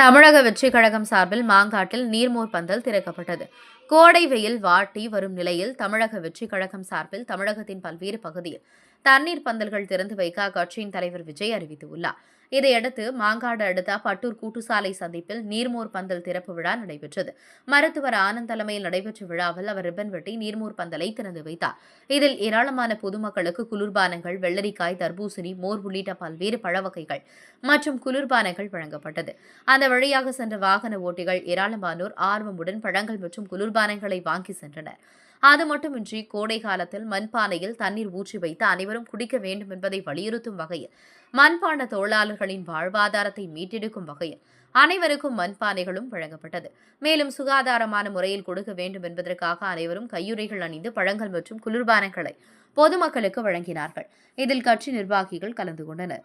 தமிழக வெற்றி கழகம் சார்பில் மாங்காட்டில் நீர்மோர் பந்தல் திறக்கப்பட்டது. கோடை வெயில் வாட்டி வரும் நிலையில் தமிழக வெற்றி கழகம் சார்பில் தமிழகத்தின் பல்வேறு பகுதியில் தண்ணீர் பந்தல்கள் திறந்து வைக்க அக்கட்சியின் தலைவர் விஜய் அறிவித்துள்ளார். இதையடுத்து மாங்காடு அடுத்த பட்டூர் கூட்டுசாலை சந்திப்பில் நீர்மோர் பந்தல் திறப்பு விழா நடைபெற்றது. மருத்துவர் ஆனந்த் தலைமையில் நடைபெற்ற விழாவில் அவர் ரிப்பன் வெட்டி நீர்மோர் பந்தலை திறந்து வைத்தார். இதில் ஏராளமான பொதுமக்களுக்கு குளிர்பானங்கள் வெள்ளரிக்காய் தர்பூசணி மோர் உள்ளிட்ட பல்வேறு பழ வகைகள் மற்றும் குளிர்பானங்கள் வழங்கப்பட்டது. அந்த வழியாக சென்ற வாகன ஓட்டிகள் ஏராளமானோர் ஆர்வமுடன் பழங்கள் மற்றும் குளிர்பான மண்பானைகளை வாங்கி சென்றனர். அது மட்டுமின்றி கோடை காலத்தில் மண்பானையில் தண்ணீர் ஊற்றி வைத்து அனைவரும் குடிக்க வேண்டும் என்பதை வலியுறுத்தும் வகையில் மண்பான தொழிலாளர்களின் வாழ்வாதாரத்தை மீட்டெடுக்கும் வகையில் அனைவருக்கும் மண்பானைகளும் வழங்கப்பட்டது. மேலும் சுகாதாரமான முறையில் கொடுக்க வேண்டும் என்பதற்காக அனைவரும் கையுறைகள் அணிந்து பழங்கள் மற்றும் குளிர்பானங்களை பொதுமக்களுக்கு வழங்கினார்கள். இதில் கட்சி நிர்வாகிகள் கலந்து கொண்டனர்.